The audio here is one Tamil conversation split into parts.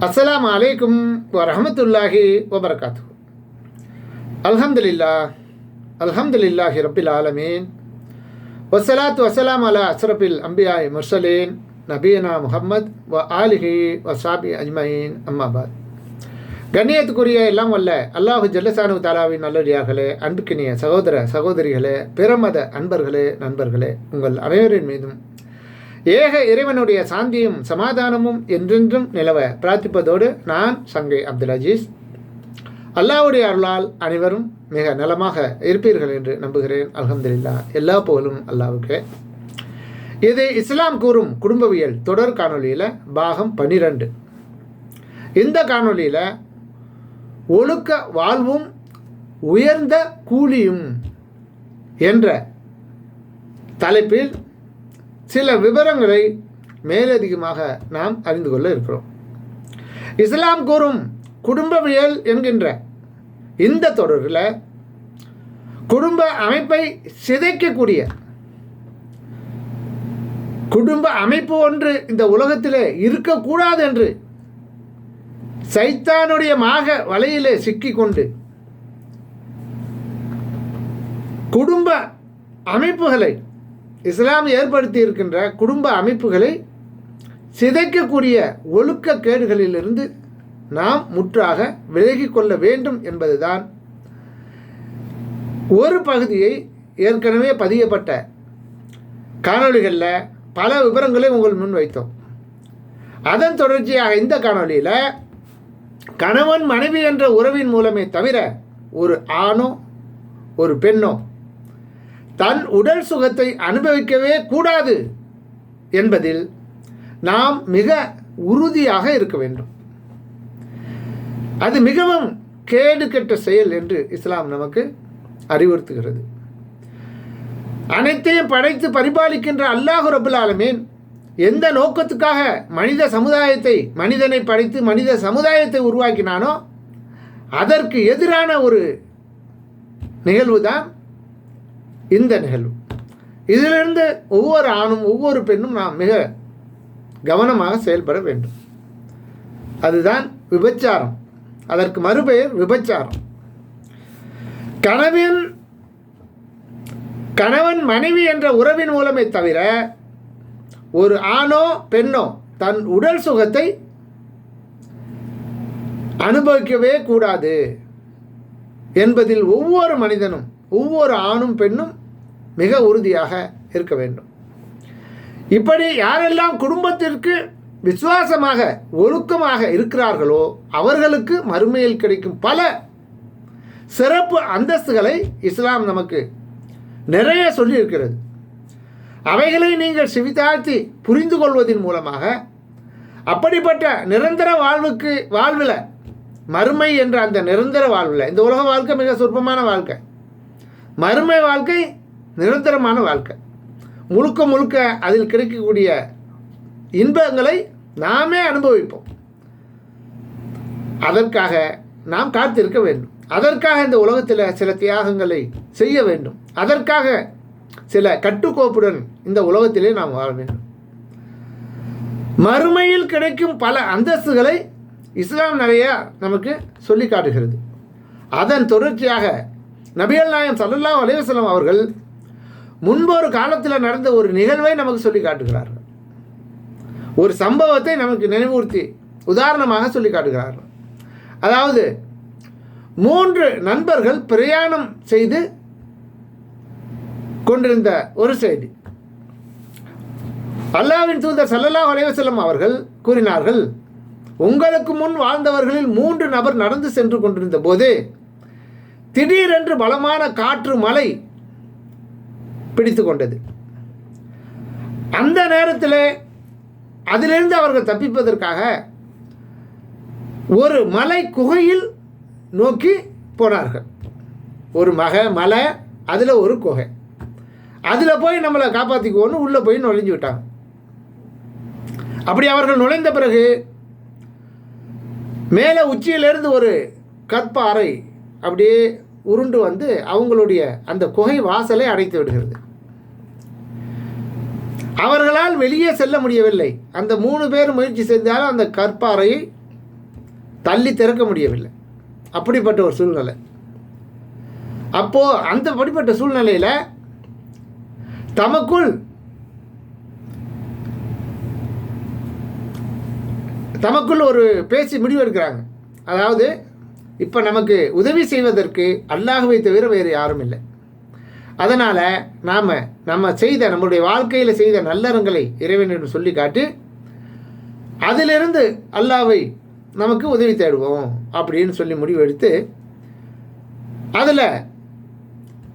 அஸ்லாம் அலைக்கும் வரமத்துல்லாஹி வபர்காத்து அல்ஹம்துலில்லா அல்ஹம்துலில்லாஹி ரபில் ஆலமீன். வசலாத்து வசலாம் அலா அஸ்ரபில் அம்பியாய் முர்சலேன் நபீனா முஹம்மத் வ ஆலிஹி வசாபி அஜ்மயின் அம்மாபாத் கண்ணியத்துக்குரிய எல்லாம் வல்ல அல்லாஹு ஜல்லசானு தாலாவின் நல்லடியார்களே அன்புக்கினிய சகோதர சகோதரிகளே பிறமத அன்பர்களே நண்பர்களே உங்கள் அனைவரின் மீதும் ஏக இறைவனுடைய சாந்தியும் சமாதானமும் என்றென்றும் நிலவ பிரார்த்திப்பதோடு நான் சங்கை அப்துல் அஜீஸ் அல்லாவுடைய அருளால் அனைவரும் மிக நலமாக இருப்பீர்கள் என்று நம்புகிறேன். அலமதுல்லா எல்லா புகழும் அல்லாவுக்கு. இது இஸ்லாம் கூறும் குடும்பவியல் தொடர் காணொளியில் பாகம் பன்னிரண்டு. இந்த காணொலியில் ஒழுக்க வாழ்வும் உயர்ந்த கூலியும் என்ற தலைப்பில் சில விவரங்களை மேலதிகமாக நாம் அறிந்து கொள்ள இருக்கிறோம். இஸ்லாம் கூறும் குடும்பவியல் என்கின்ற இந்த தொடரில் குடும்ப அமைப்பை சிதைக்கக்கூடிய குடும்ப அமைப்பு ஒன்று இந்த உலகத்திலே இருக்கக்கூடாது என்று சைத்தானுடைய மாக வலையிலே சிக்கிக்கொண்டு குடும்ப அமைப்புகளை இஸ்லாம் ஏற்படுத்தி இருக்கின்ற குடும்ப அமைப்புகளை சிதைக்கக்கூடிய ஒழுக்க கேடுகளிலிருந்து நாம் முற்றாக விலகி கொள்ள வேண்டும் என்பதுதான் ஒரு பகுதியை ஏற்கனவே பதியப்பட்ட காணொளிகளில் பல விவரங்களை உங்கள் முன் வைத்தோம். அதன் தொடர்ச்சியாக இந்த காணொளியில் கணவன் மனைவி என்ற உறவின் மூலமே தவிர ஒரு ஆணோ ஒரு பெண்ணோ தன் உடல் சுகத்தை அனுபவிக்கவே கூடாது என்பதில் நாம் மிக உறுதியாக இருக்க வேண்டும். அது மிகவும் கேடு கெட்ட செயல் என்று இஸ்லாம் நமக்கு அறிவுறுத்துகிறது. அனைத்தையும் படைத்து பரிபாலிக்கின்ற அல்லாஹு ரபுல் ஆலமீன் எந்த நோக்கத்துக்காக மனித சமுதாயத்தை மனிதனை படைத்து மனித சமுதாயத்தை உருவாக்கினானோ அதற்கு எதிரான ஒரு நிகழ்வு தான் இந்த நிகழ்வு. இதிலிருந்து ஒவ்வொரு ஆணும் ஒவ்வொரு பெண்ணும் நாம் மிக கவனமாக செயல்பட வேண்டும். அதுதான் விபச்சாரம். அதற்கு மறுபெயர் விபச்சாரம். கணவன் கணவன் மனைவி என்ற உறவின் மூலமே தவிர ஒரு ஆணோ பெண்ணோ தன் உடல் சுகத்தை அனுபவிக்கவே கூடாது என்பதில் ஒவ்வொரு மனிதனும் ஒவ்வொரு ஆணும் பெண்ணும் மிக உறுதியாக இருக்க வேண்டும். இப்படி யாரெல்லாம் குடும்பத்திற்கு விசுவாசமாக ஒழுக்கமாக இருக்கிறார்களோ அவர்களுக்கு மறுமையில் கிடைக்கும் பல சிறப்பு அந்தஸ்துகளை இஸ்லாம் நமக்கு நிறைய சொல்லியிருக்கிறது. அவைகளை நீங்கள் செவித்தாழ்த்தி புரிந்து கொள்வதன் மூலமாக அப்படிப்பட்ட நிரந்தர வாழ்வுக்கு வாழ்வில் மறுமை என்ற அந்த நிரந்தர வாழ்வில் இந்த உலக வாழ்க்கை மிக சொற்பமான வாழ்க்கை. மறுமை வாழ்க்கை நிரந்தரமான வாழ்க்கை. முழுக்க முழுக்க அதில் கிடைக்கக்கூடிய இன்பங்களை நாமே அனுபவிப்போம். அதற்காக நாம் காத்திருக்க வேண்டும். அதற்காக இந்த உலகத்தில் சில தியாகங்களை செய்ய வேண்டும். அதற்காக சில கட்டுக்கோப்புடன் இந்த உலகத்திலே நாம் வாழ வேண்டும். மறுமையில் கிடைக்கும் பல அந்தஸ்துகளை இஸ்லாம் நிறைய நமக்கு சொல்லி காட்டுகிறது. அதன் தொடர்ச்சியாக நபிகள் நாயம் சல்லல்லா அலைவசலம் அவர்கள் முன்பொரு காலத்தில் நடந்த ஒரு நிகழ்வை நமக்கு சொல்லி காட்டுகிறார்கள் ஒரு சம்பவத்தை நமக்கு நினைவூர்த்தி உதாரணமாக சொல்லி காட்டுகிறார்கள் அதாவது மூன்று நண்பர்கள் பிரயாணம் செய்து கொண்டிருந்த ஒரு செய்தி. அல்லாவின் தூதர் சல்லல்லா அலைவசல்லம் அவர்கள் கூறினார்கள் உங்களுக்கு முன் வாழ்ந்தவர்களில் மூன்று நபர் நடந்து சென்று கொண்டிருந்த போது திடீரென்று பலமான காற்று மலை பிடித்து கொண்டது அந்த நேரத்தில் அதிலிருந்து அவர்கள் தப்பிப்பதற்காக ஒரு மலை குகையில் நோக்கி போனார்கள். ஒரு மக மலை அதில் ஒரு குகை. அதில் போய் நம்மளை காப்பாற்றிக்குவோன்னு உள்ளே போய் நுழைஞ்சு விட்டாங்க. அப்படி அவர்கள் நுழைந்த பிறகு மேலே உச்சியிலிருந்து ஒரு கற்பாறை அப்படியே உருண்டு வந்து அவங்களுடைய அந்த குகை வாசலை அடைத்து விடுகிறது. அவர்களால் வெளியே செல்ல முடியவில்லை. அந்த மூணு பேர் முயற்சி செய்தாலும் அந்த கற்பாறையை தள்ளி திறக்க முடியவில்லை. அப்படிப்பட்ட ஒரு சூழ்நிலை. அப்போது அந்த படிப்பட்ட சூழ்நிலையில் தமக்குள் தமக்குள் ஒரு பேசி முடிவெடுக்கிறாங்க. அதாவது இப்போ நமக்கு உதவி செய்வதற்கு அல்லாஹுவை தவிர வேறு யாரும் இல்லை. அதனால் நாம் நம்ம செய்த நம்மளுடைய வாழ்க்கையில் செய்த நல்லறங்களை இறைவனிடம் சொல்லி காட்டி அதிலிருந்து அல்லாவை நமக்கு உதவி தேடுவோம் அப்படின்னு சொல்லி முடிவெடுத்து அதில்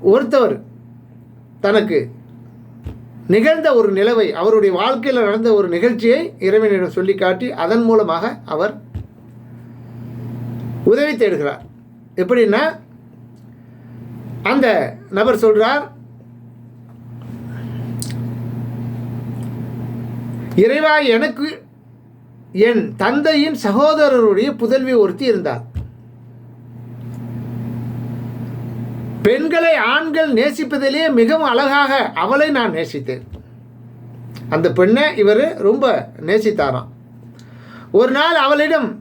ஒருத்தவர் தனக்கு நிகழ்ந்த ஒரு நிலவை அவருடைய வாழ்க்கையில் நடந்த ஒரு நிகழ்ச்சியை இறைவனிடம் சொல்லி காட்டி அதன் மூலமாக அவர் உதவி தேடுகிறார். எப்படின்னா அந்த நபர் சொல்கிறார் இறைவா எனக்கு என் தந்தையின் சகோதரருடைய புதல்வி ஒருத்தி இருந்தார் பெண்களை ஆண்கள் நேசிப்பதிலே மிகவும் அழகாக அவளை நான் நேசித்தேன். அந்த பெண்ணை இவர் ரொம்ப நேசித்தாராம். ஒரு நாள் அவளிடம்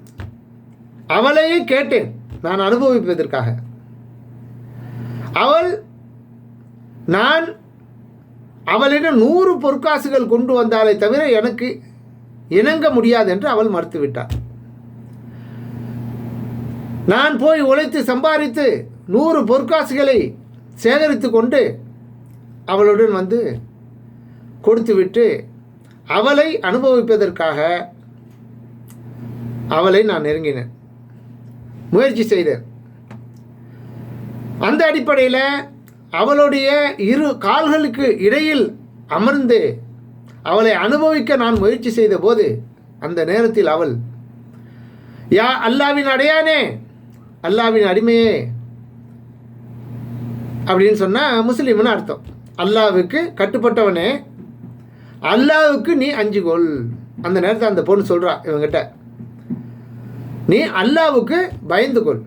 அவளையே கேட்டேன். நான் அனுபவிப்பதற்காக. அவள் நான் அவளிடம் நூறு பொற்காசுகள் கொண்டு வந்தாலே தவிர எனக்கு இணங்க முடியாது என்று அவள் மறுத்துவிட்டாள். நான் போய் உழைத்து சம்பாதித்து நூறு பொற்காசுகளை சேகரித்து கொண்டு அவளுடன் வந்து கொடுத்துவிட்டு அவளை அனுபவிப்பதற்காக அவளை நான் நெருங்கினேன். முயற்சி செய்தேன் அந்த அடிப்படையில் அவளுடைய இரு கால்களுக்கு இடையில் அமர்ந்து அவளை அனுபவிக்க நான் முயற்சி செய்த போது அந்த நேரத்தில் அவள் யா அல்லாவின் அடையானே அல்லாவின் அடிமையே அப்படின்னு சொன்னால் முஸ்லீம்னு அர்த்தம். அல்லாவுக்கு கட்டுப்பட்டவனே அல்லாவுக்கு நீ அஞ்சு கொள் அந்த நேரத்தில் அந்த பொண்ணு சொல்கிறா இவங்கிட்ட. நீ அல்லாவுக்கு பயந்து கொள்.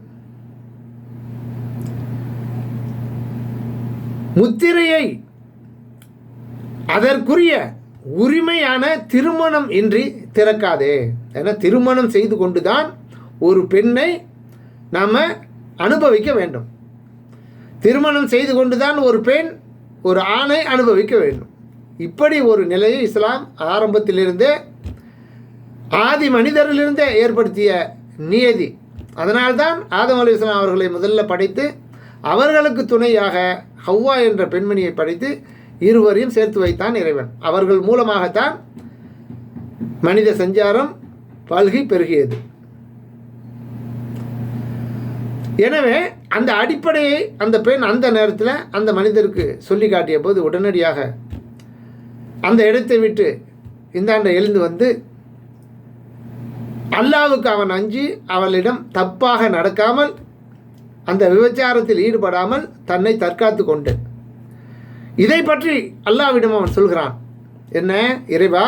முத்திரையை அதற்குரிய உரிமையான திருமணம் இன்றி திறக்காதே. ஏன்னா திருமணம் செய்து கொண்டுதான் ஒரு பெண்ணை நாம் அனுபவிக்க வேண்டும். திருமணம் செய்து கொண்டுதான் ஒரு பெண் ஒரு ஆணை அனுபவிக்க வேண்டும். இப்படி ஒரு நிலையை இஸ்லாம் ஆரம்பத்திலிருந்தே ஆதி மனிதரிலிருந்தே ஏற்படுத்திய நியதி. அதனால்தான் ஆதம் அலி இஸ்லாம் அவர்களை முதல்ல படைத்து அவர்களுக்கு துணையாக ஹவ்வா என்ற பெண்மணியை படைத்து இருவரையும் சேர்த்து வைத்தான் இறைவன். அவர்கள் மூலமாகத்தான் மனித சஞ்சாரம் பல்கி பெருகியது. எனவே அந்த அடிப்படையை அந்த பெண் அந்த நேரத்தில் அந்த மனிதருக்கு சொல்லி காட்டிய போது உடனடியாக அந்த இடத்தை விட்டு இந்தாண்ட எழுந்து வந்து அல்லாவுக்கு அவன் அஞ்சி அவளிடம் தப்பாக நடக்காமல் அந்த விபச்சாரத்தில் ஈடுபடாமல் தன்னை தற்காத்து கொண்டு. இதை பற்றி அல்லாவிடம் அவன் சொல்கிறான். என்ன? இறைவா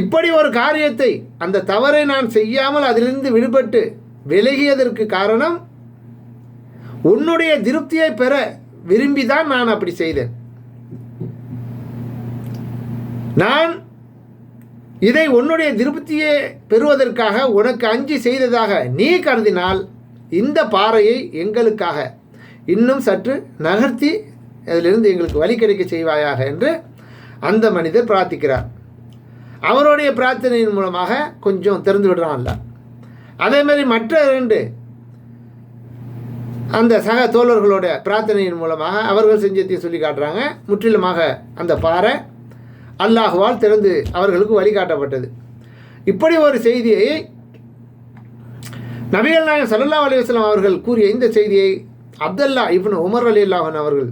இப்படி ஒரு காரியத்தை அந்த தவறை நான் செய்யாமல் அதிலிருந்து விடுபட்டு விலகியதற்கு காரணம் உன்னுடைய திருப்தியை பெற விரும்பிதான் நான் அப்படி செய்தேன். நான் இதை உன்னுடைய திருப்தியை பெறுவதற்காக உனக்கு அஞ்சி செய்ததாக நீ கருதினால் இந்த பாறையை எங்களுக்காக இன்னும் சற்று நகர்த்தி அதிலிருந்து எங்களுக்கு வழி கிடைக்க செய்வாயாக என்று அந்த மனிதர் பிரார்த்திக்கிறார். அவருடைய பிரார்த்தனையின் மூலமாக கொஞ்சம் திறந்து விடுறான்ல அதே மாதிரி மற்ற ரெண்டு அந்த சக தோழர்களோட பிரார்த்தனையின் மூலமாக அவர்கள் செஞ்சத்தையும் சொல்லி காட்டுறாங்க. முற்றிலுமாக அந்த பாறை அல்லாஹுவால் திறந்து அவர்களுக்கு வழிகாட்டப்பட்டது. இப்படி ஒரு செய்தியை நபிகள் நாயகம் சல்லா அலுவலாம் அவர்கள் கூறிய இந்த செய்தியை அப்துல்லா இப்னு உமர் அலி அல்லாஹன் அவர்கள்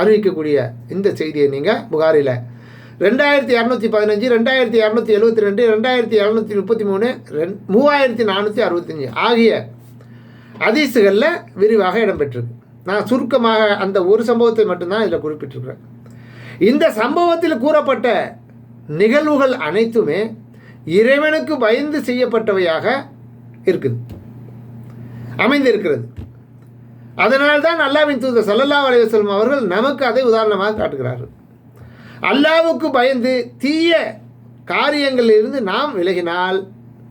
அறிவிக்கக்கூடிய இந்த செய்தியை நீங்கள் புகாரில். ரெண்டாயிரத்தி இரநூத்தி பதினஞ்சு ரெண்டாயிரத்தி இரநூத்தி எழுபத்தி ரெண்டு ரெண்டாயிரத்தி இரநூத்தி முப்பத்தி மூணு ரெண் மூவாயிரத்தி நானூற்றி அறுபத்தஞ்சு ஆகிய அதிசுகளில் விரிவாக இடம்பெற்றிருக்கு. நான் சுருக்கமாக அந்த ஒரு சம்பவத்தை மட்டும்தான் இதில் குறிப்பிட்டிருக்கிறேன். இந்த சம்பவத்தில் கூறப்பட்ட நிகழ்வுகள் அனைத்துமே இறைவனுக்கு பயந்து செய்யப்பட்டவையாக இருக்குது. அமைந்திருக்கிறது. அதனால்தான் அல்லாவின் தூதர் சல்லல்லா அலைவசல்லம் அவர்கள் நமக்கு அதை உதாரணமாக காட்டுகிறார்கள். அல்லாவுக்கு பயந்து தீய காரியங்களிலிருந்து நாம் விலகினால்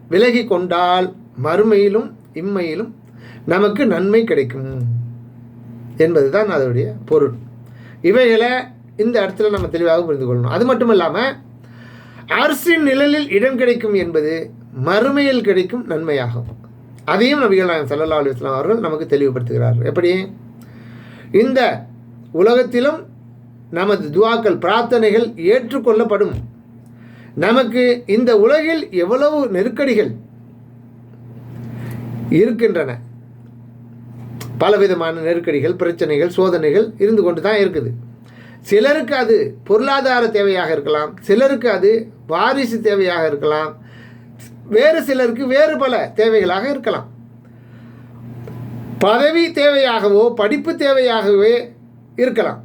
விலகி கொண்டால் மறுமையிலும் இம்மையிலும் நமக்கு நன்மை கிடைக்கும். என்பதுதான் அதனுடைய பொருள். இவைகளை இந்த இடத்துல நம்ம தெளிவாக புரிந்து கொள்ளணும். அது மட்டும் இல்லாமல் அரசின் நிழலில் இடம் கிடைக்கும் என்பது மறுமையில் கிடைக்கும் நன்மையாகும். அதையும் நபிகள் நாயகம் சல்லா அலி இஸ்லாம் அவர்கள் நமக்கு தெளிவுபடுத்துகிறார்கள். எப்படி? இந்த உலகத்திலும் நமது துவாக்கள் பிரார்த்தனைகள் ஏற்றுக்கொள்ளப்படும். நமக்கு இந்த உலகில் எவ்வளவு நெருக்கடிகள் இருக்கின்றன. பலவிதமான நெருக்கடிகள் பிரச்சனைகள் சோதனைகள் இருந்து கொண்டு தான் இருக்குது. சிலருக்கு அது பொருளாதார தேவையாக இருக்கலாம் சிலருக்கு அது வாரிசு தேவையாக இருக்கலாம் வேறு சிலருக்கு வேறு பல தேவைகளாக இருக்கலாம். பதவி தேவையாகவோ படிப்பு தேவையாகவே இருக்கலாம்.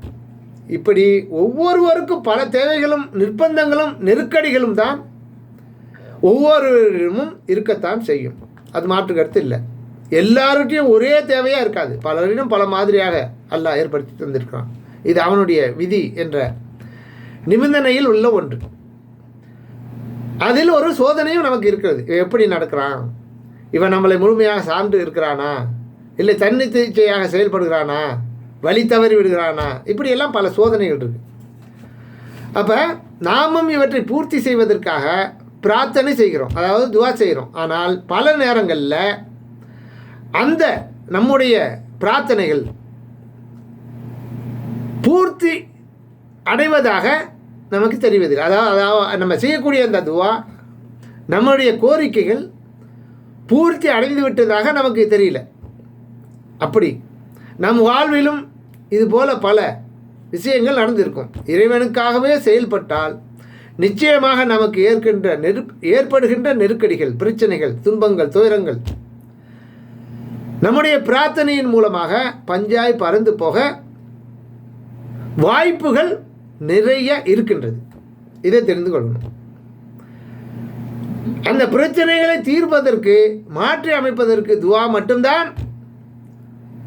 இப்படி ஒவ்வொருவருக்கும் பல தேவைகளும் நிர்பந்தங்களும் நெருக்கடிகளும் தான் ஒவ்வொருவரிடமும் இருக்கத்தான் செய்யும். அது மாற்று கருத்து இல்லை. எல்லாருக்கிட்டையும் ஒரே தேவையாக இருக்காது. பலரிடம் பல மாதிரியாக அல்லாஹ் ஏற்படுத்தி தந்திருக்கிறான். இது அவனுடைய விதி என்ற நிபந்தனையில் உள்ள ஒன்று. அதில் ஒரு சோதனையும் நமக்கு இருக்கிறது. இவன் எப்படி நடக்கிறான்? இவன் நம்மளை முழுமையாக சார்ந்து இருக்கிறானா? இல்லை தன்னிச்சையாக செயல்படுகிறானா? வழி தவறி விடுகிறானா? இப்படியெல்லாம் பல சோதனைகள் இருக்கு. அப்போ நாமும் இவற்றை பூர்த்தி செய்வதற்காக பிரார்த்தனை செய்கிறோம். அதாவது துவா செய்கிறோம். ஆனால் பல நேரங்களில் அந்த நம்முடைய பிரார்த்தனைகள் பூர்த்தி அடைவதாக நமக்கு தெரிவது அதாவது அதாவது நம்ம செய்யக்கூடிய அந்த துவா நம்முடைய கோரிக்கைகள் பூர்த்தி அடைந்து விட்டதாக நமக்கு தெரியல. அப்படி நம் வாழ்விலும் இது போல பல விஷயங்கள் நடந்திருக்கும். இறைவனுக்காகவே செயல்பட்டால் நிச்சயமாக நமக்கு ஏற்கின்ற நெரு ஏற்படுகின்ற நெருக்கடிகள் பிரச்சனைகள் துன்பங்கள் துயரங்கள் நம்முடைய பிரார்த்தனையின் மூலமாக பஞ்சாய் பறந்து போக வாய்ப்புகள் நிறைய இருக்கின்றது. இதை தெரிந்து கொள்ளணும் அந்த பிரச்சனைகளை தீர்ப்பதற்கு மாற்றி அமைப்பதற்கு துவா மட்டும்தான்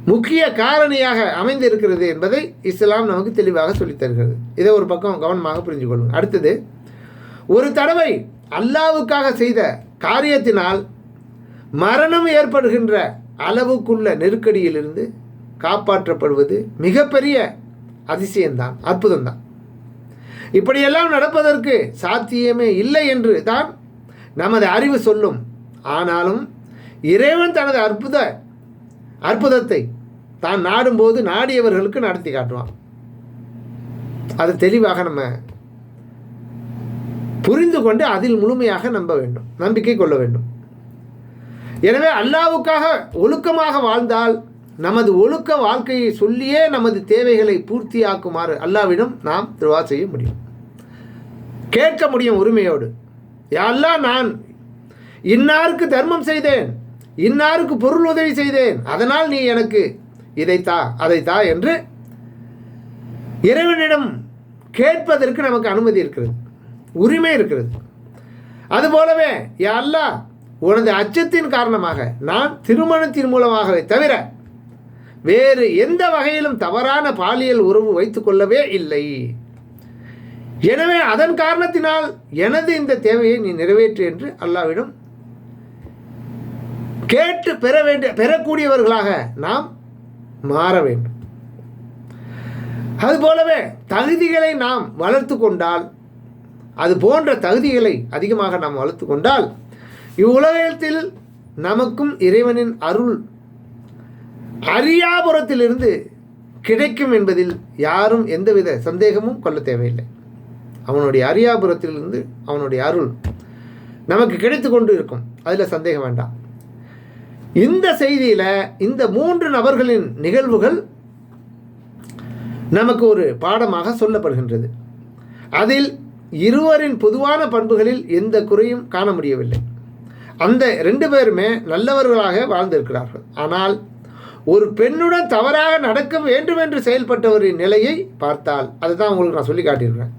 முக்கிய காரணியாக அமைந்திருக்கிறது என்பதை இஸ்லாம் நமக்கு தெளிவாக சொல்லித் தருகிறது. இதை ஒரு பக்கம் கவனமாக புரிஞ்சு கொள்ளுங்க அடுத்தது ஒரு தடவை அல்லாவுக்காக செய்த காரியத்தினால் மரணம் ஏற்படுகின்ற அளவுக்குள்ள நெருக்கடியிலிருந்து காப்பாற்றப்படுவது மிகப்பெரிய அதிசயம்தான் அற்புதம்தான். இப்படியெல்லாம் நடப்பதற்கு சாத்தியமே இல்லை என்று தான் நமது அறிவு சொல்லும். ஆனாலும் இறைவன் தனது அற்புத அற்புதத்தை தான் நாடும்போது நாடியவர்களுக்கு நடத்தி காட்டுவான். அது தெளிவாக நம்ம புரிந்து கொண்டு அதில் முழுமையாக நம்ப வேண்டும் நம்பிக்கை கொள்ள வேண்டும். எனவே அல்லாவுக்காக ஒழுக்கமாக வாழ்ந்தால் நமது ஒழுக்க வாழ்க்கையை சொல்லியே நமது தேவைகளை பூர்த்தியாக்குமாறு அல்லாவிடம் நாம் துவா செய்ய முடியும். கேட்க முடியும் உரிமையோடு. யாரெல்லாம் நான் இன்னாருக்கு தர்மம் செய்தேன் இன்னாருக்கு பொருள் உதவி செய்தேன் அதனால் நீ எனக்கு இதைத்தா அதைத்தா என்று இறைவனிடம் கேட்பதற்கு நமக்கு அனுமதி இருக்கிறது உரிமை இருக்கிறது. அதுபோலவே யா அல்லா உனது அச்சத்தின் காரணமாக நான் திருமணத்தின் மூலமாகவே தவிர வேறு எந்த வகையிலும் தவறான பாலியல் உறவு வைத்துக்கொள்ளவே இல்லை. எனவே அதன் காரணத்தினால் எனது இந்த தேவையை நீ நிறைவேற்று என்று அல்லாவிடம் கேட்டு பெற வேண்டிய பெறக்கூடியவர்களாக நாம் மாற வேண்டும். அதுபோலவே தகுதிகளை நாம் வளர்த்து கொண்டால் அது போன்ற தகுதிகளை அதிகமாக நாம் வளர்த்து கொண்டால் இவ்வுலகத்தில் நமக்கும் இறைவனின் அருள் அரியாபுரத்திலிருந்து கிடைக்கும் என்பதில் யாரும் எந்தவித சந்தேகமும் கொள்ள தேவையில்லை. அவனுடைய அரியாபுரத்திலிருந்து அவனுடைய அருள் நமக்கு கிடைத்து கொண்டு இருக்கும். அதில் சந்தேகம் வேண்டாம். இந்த செய்தியில் இந்த மூன்று நபர்களின் நிகழ்வுகள் நமக்கு ஒரு பாடமாக சொல்லப்படுகின்றது. அதில் இருவரின் பொதுவான பண்புகளில் எந்த குறையும் காண முடியவில்லை. அந்த ரெண்டு பேருமே நல்லவர்களாக வாழ்ந்திருக்கிறார்கள். ஆனால் ஒரு பெண்ணுடன் தவறாக நடக்க வேண்டும் என்று செயல்பட்டவரின் நிலையை பார்த்தால் அதுதான் உங்களுக்கு நான் சொல்லி காட்டியிருக்கிறேன்.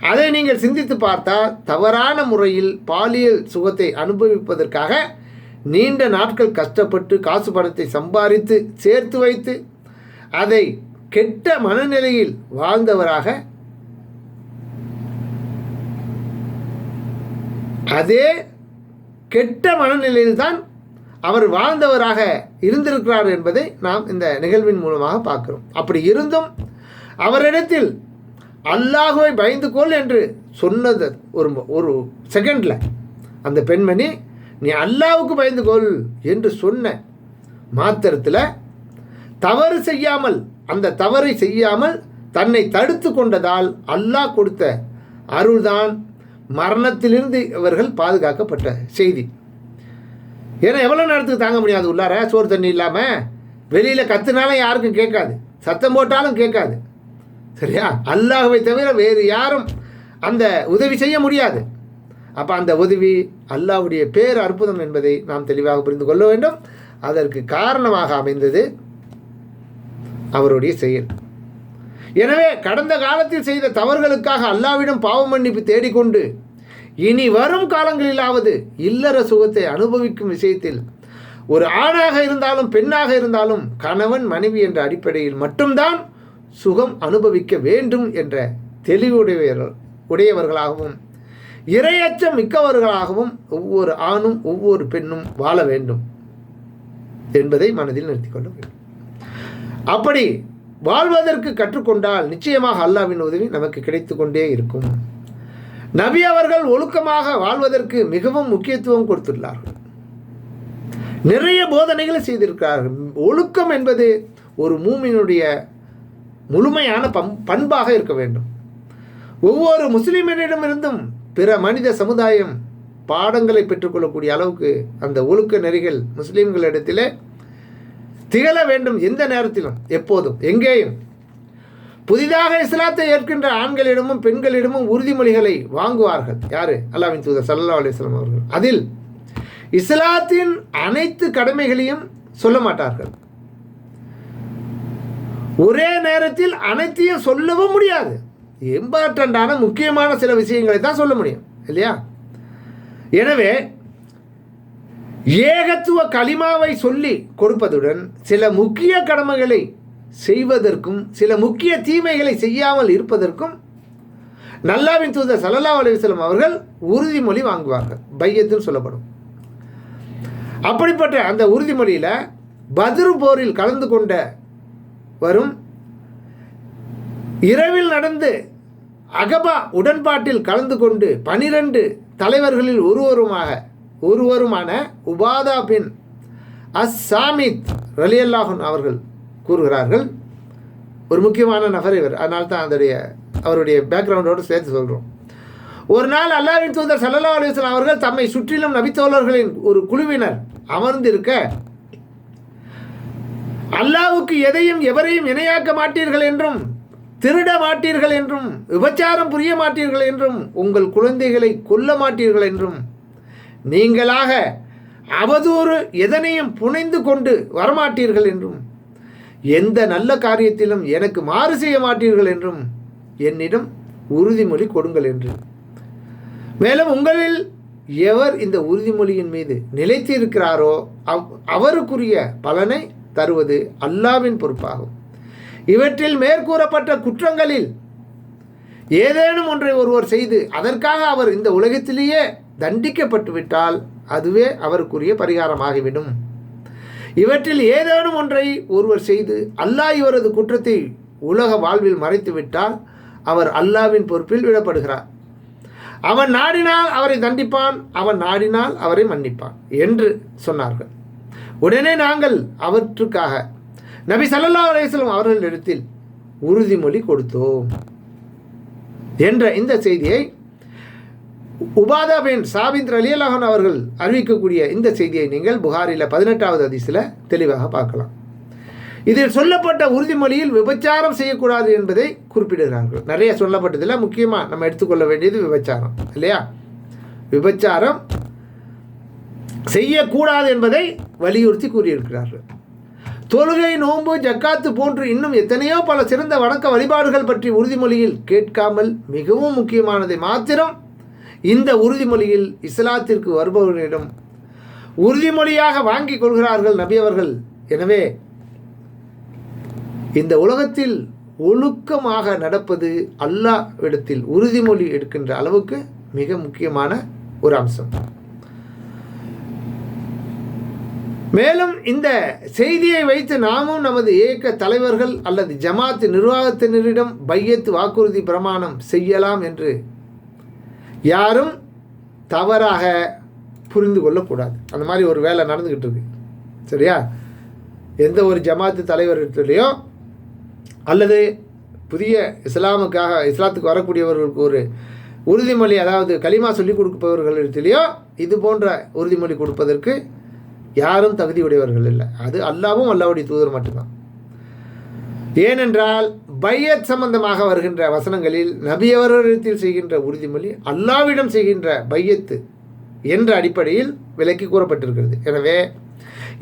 அதை நீங்கள் சிந்தித்து பார்த்தால் தவறான முறையில் பாலியல் சுகத்தை அனுபவிப்பதற்காக நீண்ட நாட்கள் கஷ்டப்பட்டு காசு பணத்தை சம்பாதித்து சேர்த்து வைத்து அதை கெட்ட மனநிலையில் வாழ்ந்தவராக அதே கெட்ட மனநிலையில்தான் அவர் வாழ்ந்தவராக இருந்திருக்கிறார் என்பதை நாம் இந்த நிகழ்வின் மூலமாக பார்க்கிறோம். அப்படி இருந்தும் அவரிடத்தில் அல்லாஹுவை பயந்து கொள் என்று சொன்னது ஒரு ஒரு செகண்டில் அந்த பெண்மணி நீ அல்லாவுக்கு பயந்து கொள் என்று சொன்ன மாத்திரத்தில் தவறு செய்யாமல் அந்த தவறை செய்யாமல் தன்னை தடுத்து கொண்டதால் அல்லாஹ் கொடுத்த அருள்தான் மரணத்திலிருந்து இவர்கள் பாதுகாக்கப்பட்ட செய்தி. ஏன்னா எவ்வளோ நேரத்துக்கு தாங்க முடியாது உள்ளார? சோறு தண்ணி இல்லாமல் வெளியில் கத்துனாலும் யாருக்கும் கேட்காது. சத்தம் போட்டாலும் கேட்காது. சரியா? அல்லாஹுவை தவிர வேறு யாரும் அந்த உதவி செய்ய முடியாது. அப்போ அந்த உதவி அல்லாஹ்வுடைய பேர் அற்புதம் என்பதை நாம் தெளிவாக புரிந்து கொள்ள வேண்டும். அதற்கு காரணமாக அமைந்தது அவருடைய செயல். எனவே கடந்த காலத்தில் செய்த தவறுகளுக்காக அல்லாவிடம் பாவ மன்னிப்பு தேடிக்கொண்டு இனி வரும் காலங்களிலாவது இல்லற சுகத்தை அனுபவிக்கும் விஷயத்தில் ஒரு ஆணாக இருந்தாலும் பெண்ணாக இருந்தாலும் கணவன் மனைவி என்ற அடிப்படையில் மட்டும்தான் சுகம் அனுபவிக்க வேண்டும் என்ற தெளிவுடையவர்கள் உடையவர்களாகவும் இரையச்சம் மிக்கவர்களாகவும் ஒவ்வொரு ஆணும் ஒவ்வொரு பெண்ணும் வாழ வேண்டும் என்பதை மனதில் நிறுத்திக் கொள்ள வேண்டும். அப்படி வாழ்வதற்கு கற்றுக்கொண்டால் நிச்சயமாக அல்லாவின் உதவி நமக்கு கிடைத்து கொண்டே இருக்கும். நபி அவர்கள் ஒழுக்கமாக வாழ்வதற்கு மிகவும் முக்கியத்துவம் கொடுத்துள்ளார்கள். நிறைய போதனைகளை செய்திருக்கிறார்கள். ஒழுக்கம் என்பது ஒரு மூமினுடைய முழுமையான பம் பண்பாக இருக்க வேண்டும். ஒவ்வொரு முஸ்லிமினிடமிருந்தும் பிற மனித சமுதாயம் பாடங்களை பெற்றுக்கொள்ளக்கூடிய அளவுக்கு அந்த ஒழுக்க நெறிகள் முஸ்லீம்களிடத்திலே திகழ வேண்டும் எந்த நேரத்திலும் எப்போதும் எங்கேயும். புதிதாக இஸ்லாத்தை ஏற்கின்ற ஆண்களிடமும் பெண்களிடமும் உறுதிமொழிகளை வாங்குவார்கள். யாரு? அல்லாவின் தூதர் சல்லா அலிஸ்லாம் அவர்கள். அதில் இஸ்லாத்தின் அனைத்து கடமைகளையும் சொல்ல மாட்டார்கள். ஒரே நேரத்தில் அனைத்தையும் சொல்லவும் முடியாது. இம்பார்ட்டண்டான முக்கியமான சில விஷயங்களை தான் சொல்ல முடியும். இல்லையா? எனவே ஏகத்துவ களிமாவை சொல்லி கொடுப்பதுடன் சில முக்கிய கடமைகளை செய்வதற்கும் சில முக்கிய தீமைகளை செய்யாமல் இருப்பதற்கும் நல்லாவின் தூதர் சல்லல்லா அலிவசலம் அவர்கள் உறுதிமொழி வாங்குவார்கள். பையத்தில் சொல்லப்படும். அப்படிப்பட்ட அந்த உறுதிமொழியில் பதிரு போரில் கலந்து கொண்ட வரும் இரவில் நடந்து அகபா உடன்பாட்டில் கலந்து கொண்டு பனிரெண்டு தலைவர்களில் ஒருவருமாக ஒருவருமான உபாதா பின் அஸ் சாமித் ரலியல்லாஹன் அவர்கள் கூறுகிறார்கள். ஒரு முக்கியமான நபர் இவர். அதனால தான் அதோடைய அவருடைய பேக்ரவுண்டோடு சேர்த்து சொல்கிறோம் ஒரு நாள் அல்லாவின் தூதர் சல்லா அலுவலாம் அவர்கள் தம்மை சுற்றிலும் நபித்தோழர்களின் ஒரு குழுவினர் அமர்ந்திருக்க அல்லாவுக்கு எதையும் எவரையும் இணையாக்க மாட்டீர்கள் என்றும் திருட மாட்டீர்கள் என்றும் விபச்சாரம் புரிய மாட்டீர்கள் என்றும் உங்கள் குழந்தைகளை கொல்ல மாட்டீர்கள் என்றும் நீங்களாக அவதூறு எதனையும் புனைந்து கொண்டு வரமாட்டீர்கள் என்றும் எந்த நல்ல காரியத்திலும் எனக்கு மாறு செய்ய மாட்டீர்கள் என்றும் என்னிடம் உறுதிமொழி கொடுங்கள் என்று. மேலும் உங்களில் எவர் இந்த உறுதிமொழியின் மீது நிலைத்து இருக்கிறாரோ அவ் அவருக்குரிய பலனை தருவது அல்லாவின் பொறுப்பாகும். இவற்றில் மேற்கூறப்பட்ட குற்றங்களில் ஏதேனும் ஒன்றை ஒருவர் செய்து அதற்காக அவர் இந்த உலகத்திலேயே தண்டிக்கப்பட்டு விட்டால் அதுவே அவருக்குரிய பரிகாரமாகிவிடும். இவற்றில் ஏதேனும் ஒன்றை ஒருவர் செய்து அல்லாஹ் இவரது குற்றத்தை உலக வாழ்வில் மறைத்துவிட்டால் அவர் அல்லாவின் பொறுப்பில் விடப்படுகிறார். அவன் நாடினால் அவரை தண்டிப்பான் அவன் நாடினால் அவரை மன்னிப்பான் என்று சொன்னார்கள். உடனே நாங்கள் அவற்றுக்காக நபி சல்லா அலையம் அவர்களிடத்தில் உறுதிமொழி கொடுத்தோம் என்ற இந்த செய்தியை உபாதா பின் சாபிந்த் அலியல்லாஹன் அவர்கள் அறிவிக்கக்கூடிய இந்த செய்தியை நீங்கள் புகாரில் பதினெட்டாவது அதிசில் தெளிவாக பார்க்கலாம். இதில் சொல்லப்பட்ட உறுதிமொழியில் விபச்சாரம் செய்யக்கூடாது என்பதை குறிப்பிடுகிறார்கள். நிறைய சொல்லப்பட்டதில் முக்கியமாக நம்ம எடுத்துக்கொள்ள வேண்டியது விபச்சாரம் இல்லையா? விபச்சாரம் செய்யக்கூடாது என்பதை வலியுறுத்தி கூறியிருக்கிறார்கள். தொழுகை நோன்பு ஜக்காத்து போன்று இன்னும் எத்தனையோ பல சிறந்த வணக்க வழிபாடுகள் பற்றி உறுதிமொழியில் கேட்காமல் மிகவும் முக்கியமானதை மாத்திரம் இந்த உறுதிமொழியில் இஸ்லாத்திற்கு வருபவர்களிடம் உறுதிமொழியாக வாங்கி கொள்கிறார்கள் நபி அவர்கள் எனவே இந்த உலகத்தில் ஒழுக்கமாக நடப்பது அல்லாவிடத்தில் உறுதிமொழி எடுக்கின்ற அளவுக்கு மிக முக்கியமான ஒரு அம்சம். மேலும் இந்த செய்தியை வைத்து நாமும் நமது இயக்க தலைவர்கள் அல்லது ஜமாத் நிர்வாகத்தினரிடம் பையத்து வாக்குறுதி பிரமாணம் செய்யலாம் என்று யாரும் தவறாக புரிந்து கொள்ளக்கூடாது. அந்த மாதிரி ஒரு வேலை நடந்துக்கிட்டு இருக்கு. சரியா? எந்த ஒரு ஜமாத்து தலைவர்கிட்டலையோ அல்லது புதிய இஸ்லாமுக்காக இஸ்லாத்துக்கு வரக்கூடியவர்களுக்கு ஒரு உறுதிமொழி அதாவது களிமா சொல்லிக் கொடுப்பவர்களிடத்திலேயோ இது போன்ற உறுதிமொழி கொடுப்பதற்கு யாரும் தகுதியுடையவர்கள் இல்லை. அது அல்லாவும் அல்லாவுடைய தூதர் மட்டும்தான். ஏனென்றால் பையத் சம்பந்தமாக வருகின்ற வசனங்களில் நபியவரிடத்தில் செய்கின்ற உறுதிமொழி அல்லாவிடம் செய்கின்ற பையத்து என்ற அடிப்படையில் விலக்கி கூறப்பட்டிருக்கிறது. எனவே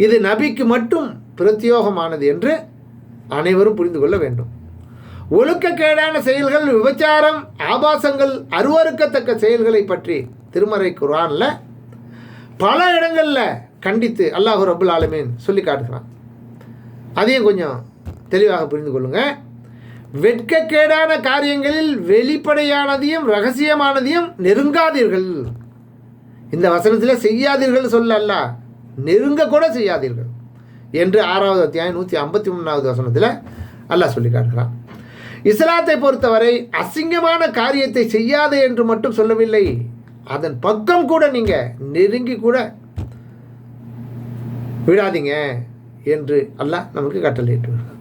இது நபிக்கு மட்டும் பிரத்யோகமானது என்று அனைவரும் புரிந்து கொள்ள வேண்டும். ஒழுக்கக்கேடான செயல்கள் விபச்சாரம் ஆபாசங்கள் அருவறுக்கத்தக்க செயல்களை பற்றி திருமறை குர்ஆனில் பல இடங்களில் கண்டித்து அல்லாஹ் ரபுல் ஆலமீன் சொல்லி காட்டுகிறான். அதையும் கொஞ்சம் தெளிவாக புரிந்து கொள்ளுங்கள் வெட்கக்கேடான காரியங்களில் வெளிப்படையானதையும் ரகசியமானதையும் நெருங்காதீர்கள். இந்த வசனத்தில் செய்யாதீர்கள் சொல்ல அல்ல நெருங்க கூட செய்யாதீர்கள் என்று ஆறாவது அத்தியாயம் நூற்றி ஐம்பத்தி மூணாவது வசனத்தில் அல்லாஹ் சொல்லி காட்டுகிறான். இஸ்லாத்தை பொறுத்தவரை அசிங்கமான காரியத்தை செய்யாதே என்று மட்டும் சொல்லவில்லை அதன் பக்கம் கூட நீங்கள் நெருங்கி கூட விடாதீங்க என்று அல்லாஹ் நமக்கு கட்டளையிட்டு வருகிறார்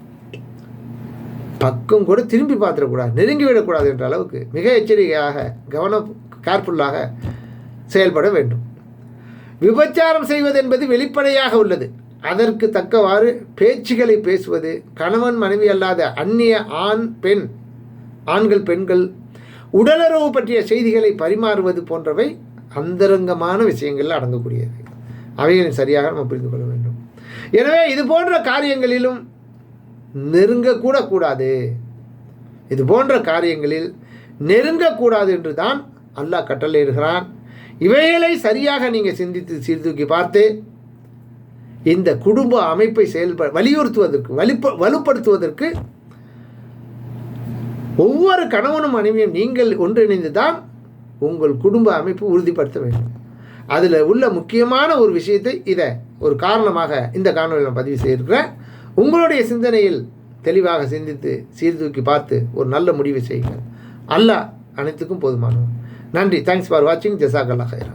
பக்கம் கூட திரும்பி பார்த்துடக்கூடாது நெருங்கி விடக்கூடாது என்ற அளவுக்கு மிக எச்சரிக்கையாக கவனம் கேர்ஃபுல்லாக செயல்பட வேண்டும். விபச்சாரம் செய்வது என்பது வெளிப்படையாக உள்ளது. அதற்கு தக்கவாறு பேச்சுகளை பேசுவது கணவன் மனைவி அல்லாத அந்நிய ஆண் பெண் ஆண்கள் பெண்கள் உடலுறவு பற்றிய செய்திகளை பரிமாறுவது போன்றவை அந்தரங்கமான விஷயங்களில் அடங்கக்கூடியது. அவைகளை சரியாக நம்ம புரிந்து கொள்ள வேண்டும். எனவே இது போன்ற காரியங்களிலும் நெருங்கக்கூட கூடாது இது போன்ற காரியங்களில் நெருங்கக்கூடாது என்று தான் அல்லாஹ் கட்டளையிடுகிறான் இவைகளை சரியாக நீங்கள் சிந்தித்து சீர்தூக்கி பார்த்து இந்த குடும்ப அமைப்பை செயல்ப வலியுறுத்துவதற்கு வலிப்ப வலுப்படுத்துவதற்கு ஒவ்வொரு கணவனும் மனைவியும் நீங்கள் ஒன்றிணைந்து தான் உங்கள் குடும்ப அமைப்பு உறுதிப்படுத்த வேண்டும். அதில் உள்ள முக்கியமான ஒரு விஷயத்தை இதை ஒரு காரணமாக இந்த காணொலியில் பதிவு செய்திருக்கிறேன். உங்களுடைய சிந்தனையில் தெளிவாக சிந்தித்து சீர்தூக்கி பார்த்து ஒரு நல்ல முடிவை செய்யுங்கள். அல்லாஹ் அனைத்துக்கும் போதுமானவன் நன்றி. தேங்க்ஸ் ஃபார் வாட்சிங் ஜெசாக் அல்லா ஹைரா